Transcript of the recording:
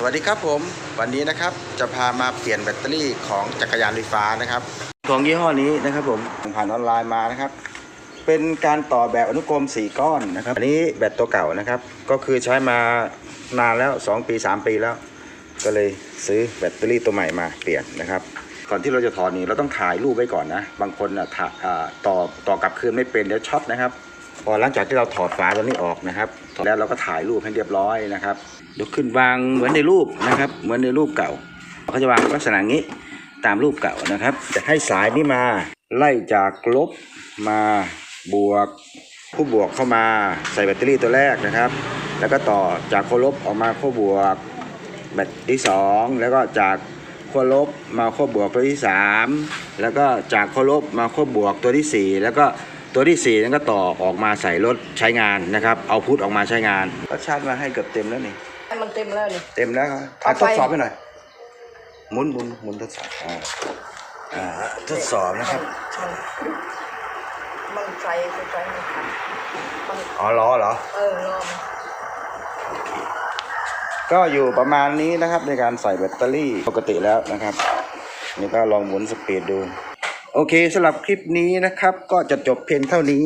สวัสดีครับผม วันนี้นะครับจะพามาเปลี่ยนแบตเตอรี่ของจักรยานไฟฟ้านะครับของยี่ห้อนี้นะครับผมผ่านออนไลน์มานะครับ เป็นการต่อแบบอนุกรม 4 ก้อนนะครับอันนี้แบตตัวเก่านะครับ ก็คือใช้มานานแล้ว 2 ปี 3 ปีแล้ว ก็เลยซื้อแบตเตอรี่ตัวใหม่มาเปลี่ยนนะครับ ก่อนที่เราจะถอดนี่เราต้องถ่ายรูปไว้ก่อนนะ บางคนอะถ่าอ่าต่อต่อกลับคืนไม่เป็นเดี๋ยวช็อตนะครับ อหลังจากที่เราถอดฝาตัวนี้ออกนะครับถอดแล้วเราก็ถ่ายรูปให้เรียบร้อยนะครับยกขึ้นวางเหมือนในรูปนะครับ เหมือนในรูปเก่าเขาจะวางลักษณะนี้ตามรูปเก่านะครับ จะให้สายนี้มาไล่จากลบมาบวก คู่บวกเข้ามาใส่แบตเตอรี่ตัวแรกนะครับ แล้วก็ต่อจากขั้วลบออกมาขั้วบวกแบตที่สองแล้วก็จากขั้วลบมาขั้วบวกตัวที่สามแล้วก็จากขั้วลบมาขั้วบวกตัวที่สี่แล้วก็ ตัวที่สี่นั้นก็ต่อออกมาใส่รถใช้งานนะครับ เอาพุทออกมาใช้งานก็ชาร์จมาให้เกือบเต็มแล้วนี่ให้มันเต็มแล้วนี่ เต็มแล้วครับเอาอะไปทดสอบไปหน่อยหมุนหมุนหมุนทดสอบอ่าอ่าทดสอบนะครับ มันมันไฟไฟมันขัดมันอ๋อล้อเหรอ เออรอมก็อยู่ประมาณนี้นะครับในการใส่แบตเตอรี่ปกติแล้วนะครับ นี่ก็ลองหมุนสปีดดู โอเคสำหรับคลิปนี้นะครับ ก็จะจบเพียงเท่านี้